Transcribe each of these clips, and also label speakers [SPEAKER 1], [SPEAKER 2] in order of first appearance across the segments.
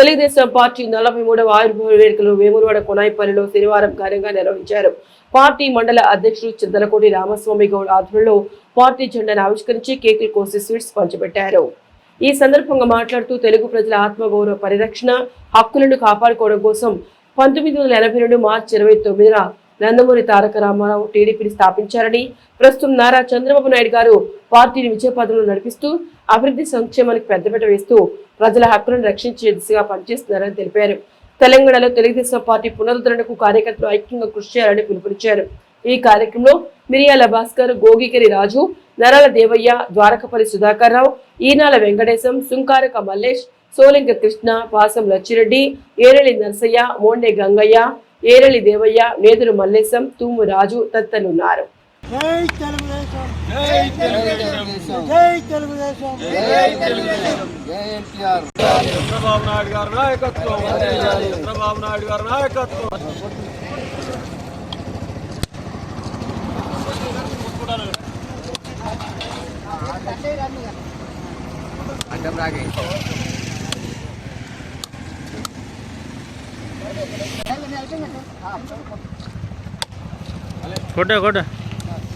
[SPEAKER 1] Telugu Desam party నలభై మూడవ ఆవిర్భావ వేడుకలు వేములవాడ కొనాయిపల్లిలో శనివారం ఘనంగా నిర్వహించారు. పార్టీ మండల అధ్యక్షుడు చింతలకోటి రామస్వామి గౌడ్ ఆధ్వర్యంలో పార్టీ జెండాను ఆవిష్కరించి కేకులు కోసి స్వీట్స్ పంచిపెట్టారు. ఈ సందర్భంగా మాట్లాడుతూ తెలుగు ప్రజల ఆత్మగౌరవ పరిరక్షణ హక్కులను కాపాడుకోవడం కోసం పంతొమ్మిది వందల ఎనభై రెండు మార్చి ఇరవై తొమ్మిదిన నందమూరి తారక రామారావు టీడీపీని స్థాపించారని ప్రస్తుతం నారా చంద్రబాబు నాయుడు గారు పార్టీని విజయపథంలో నడిపిస్తూ అభివృద్ధి సంక్షేమానికి పెద్దపీట వేస్తూ ప్రజల హక్కులను రక్షించే దిశగా పనిచేస్తున్నారని తెలిపారు. తెలంగాణలో తెలుగుదేశం పార్టీ పునరుద్ధరణకు కార్యకర్తలు ఐక్యంగా కృషి చేయాలని పిలుపునిచ్చారు. ఈ కార్యక్రమంలో మిరియాల భాస్కర్ గోగికరి రాజు నరాల దేవయ్య ద్వారకపల్లి సుధాకర్ రావు ఈనాల వెంకటేశం సుంకారక మల్లేష్ సోలింక కృష్ణ పాసం లచ్చిరెడ్డి ఏరళి నర్సయ్య మోండే గంగయ్య ఏరళి దేవయ్య నేదురు మల్లేశం తూము రాజు తదితరులున్నారు.
[SPEAKER 2] జై తెలుగుదేశం. జై తెలుగుదేశం. జై తెలుగుదేశం. జై తెలుగుదేశం.
[SPEAKER 3] జై ఎన్టీఆర్.
[SPEAKER 4] చంద్రబాబు నాయుడు గారి నాయకత్వం. చంద్రబాబు నాయుడు గారి నాయకత్వం.
[SPEAKER 3] అడ్డం రాగే
[SPEAKER 5] కొట్ట కొట్ట.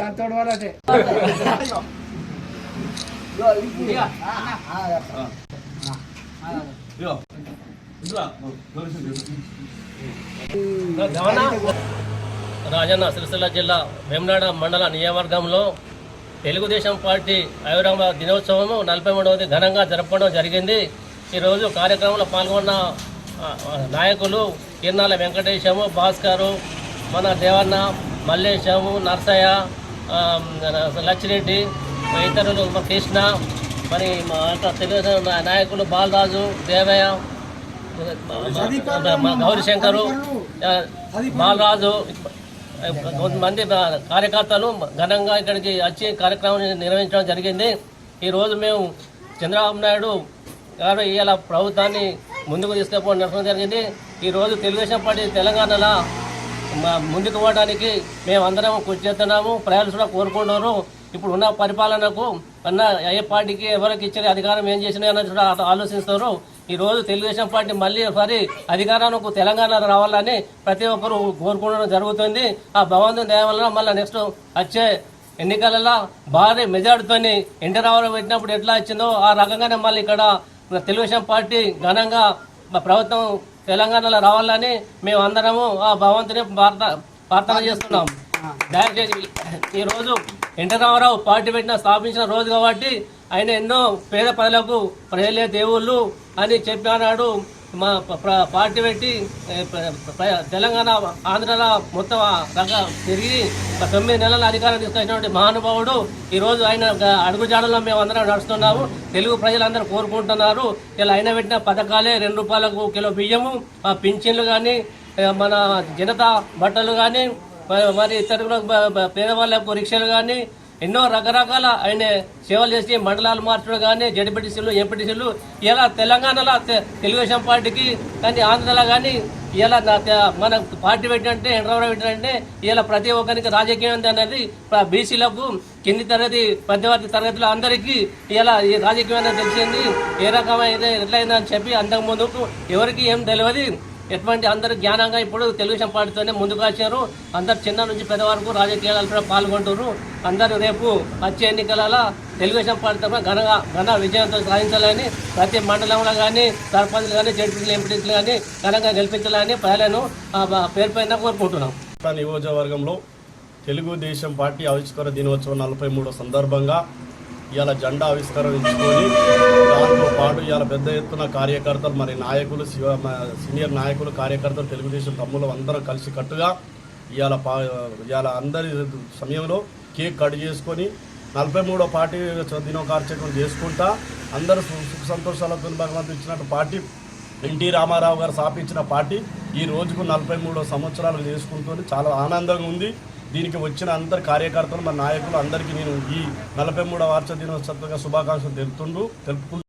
[SPEAKER 2] అంతటి వాళ్ళటే
[SPEAKER 5] రాజన్న సిరిసిల్ల జిల్లా వేమనాడ మండల నియోజకవర్గంలో తెలుగుదేశం పార్టీ ఆవిర్భావ దినోత్సవము నలభై మూడవది ఘనంగా జరపడం జరిగింది. ఈరోజు కార్యక్రమంలో పాల్గొన్న నాయకులు కిర్నాల వెంకటేశము భాస్కరు మన దేవన్న మల్లేశము నర్సయ్య లచ్చిరెడ్డి ఇతరులు కృష్ణ మరి మా తెలుగుదేశం నాయకులు బాలరాజు దేవయ్య గౌరీశంకరు బాలరాజు కొంతమంది కార్యకర్తలు ఘనంగా ఇక్కడికి వచ్చి కార్యక్రమం నిర్వహించడం జరిగింది. ఈరోజు మేము చంద్రబాబు నాయుడు గారు ఇవాళ ప్రభుత్వాన్ని ముందుకు తీసుకుపోవడం జరగడం జరిగింది. ఈరోజు తెలుగుదేశం పార్టీ తెలంగాణలో ముందుకు పోవడానికి మేము అందరం కృషి చేస్తున్నాము. ప్రజలు కూడా కోరుకుంటున్నారు. ఇప్పుడు ఉన్న పరిపాలనకు అన్న ఏ పార్టీకి ఎవరికి ఇచ్చిన అధికారం ఏం చేసినా అన్నది కూడా ఆలోచిస్తారు ఈరోజు తెలుగుదేశం పార్టీ మళ్ళీ ఒకసారి అధికారానికి తెలంగాణ రావాలని ప్రతి ఒక్కరూ కోరుకోవడం జరుగుతుంది. ఆ భగవంతుని దయ వల్ల మళ్ళీ నెక్స్ట్ వచ్చే ఎన్నికలలో భారీ మెజార్టీతో ఎన్టీ రామారావు పెట్టినప్పుడు ఎట్లా వచ్చిందో ఆ రకంగానే మళ్ళీ ఇక్కడ తెలుగుదేశం పార్టీ ఘనంగా ప్రభుత్వం తెలంగాణలో రావాలని మేము అందరము ఆ భగవంతుని ప్రార్థన ప్రార్థన చేస్తున్నాం. దయచేసి ఈరోజు ఎన్టీ రామారావు పార్టీ పెట్టిన స్థాపించిన రోజు కాబట్టి ఆయన ఎన్నో పేద ప్రజలకు ప్రజలే దేవుళ్ళు అని చెప్పినాడు మా ప- పార్టీ పెట్టి తెలంగాణ ఆంధ్రలో మొత్తం ఆ రక తిరిగి తొమ్మిది నెలల అధికారం తీసుకొచ్చినటువంటి మహానుభావుడు ఈరోజు ఆయన అడుగుజాడలో మేము అందరం నడుస్తున్నాము. తెలుగు ప్రజలందరూ కోరుకుంటున్నారు. ఇలా ఆయన పెట్టిన పథకాలే రెండు రూపాయలకు కిలో బియ్యము ఆ పింఛన్లు కానీ మన జనతా బట్టలు కానీ మరి ఇతరులకు పేదవాళ్ళకు రిక్షలు కానీ ఎన్నో రకరకాల ఆయన సేవలు చేసి మండలాలు మార్చడం కానీ జడ్పీటీసీలు ఎంపీటీసీలు ఇలా తెలంగాణలో తెలుగుదేశం పార్టీకి కానీ ఆంధ్రలో కానీ ఇలా మన పార్టీ పెట్టినంటే ఎండ్రవరం పెట్టినంటే ఇలా ప్రతి ఒక్కరికి రాజకీయం ఉంది అనేది బీసీలకు కింది తరగతి మధ్యవర్తి తరగతిలో అందరికీ ఇలా ఈ రాజకీయం అనేది తెలిసింది. ఏ రకమైన ఎట్లయిందని చెప్పి అంతకు ముందుకు ఎవరికి ఏం తెలియదు. ఎటువంటి అందరు జ్ఞానంగా ఇప్పుడు తెలుగుదేశం పార్టీతోనే ముందుకు వచ్చారు. అందరు చిన్న నుంచి పెద్ద వరకు రాజకీయాలలో పాల్గొంటారు అందరూ రేపు వచ్చే ఎన్నికలలో తెలుగుదేశం పార్టీ తరఫున ఘనంగా ఘన విజయంతో సాధించాలని ప్రతి మండలంలో కానీ సర్పంచ్లు కానీ జడ్పీలు ఎంపీటీలు కానీ ఘనంగా గెలిపించాలని ప్రజలను ఆ, పేరు పైన కోరుకుంటున్నాం.
[SPEAKER 4] నియోజకవర్గంలో తెలుగుదేశం పార్టీ ఆవిష్కరణ దినోత్సవం నలభై మూడో సందర్భంగా ఇవాళ జెండా ఆవిష్కరించుకొని దాంతో పాటు ఇవాళ పెద్ద ఎత్తున కార్యకర్తలు మరి నాయకులు శివ సీనియర్ నాయకులు కార్యకర్తలు తెలుగుదేశం తమ్ముళ్ళు అందరం కలిసి కట్టుగా ఇవాళ పా ఇవాళ అందరి సమయంలో కేక్ కట్ చేసుకొని నలభై మూడో పార్టీ దినో కార్యక్రమం చేసుకుంటా అందరూ సు- సుఖ సంతోషాలతో భగవంతుడు ఇచ్చినట్టు పార్టీ ఎన్టీ రామారావు గారు స్థాపించిన పార్టీ ఈ రోజుకు నలభై మూడో సంవత్సరాలు చేసుకుంటూ చాలా ఆనందంగా ఉంది. దీనికి వచ్చిన అందరి కార్యకర్తలు మన నాయకులు అందరికీ నేను ఈ నలభై మూడో వార్ష దినోత్సవంగా శుభాకాంక్షలు తెలుపుతుండ్రు తెలుపుకుంటూ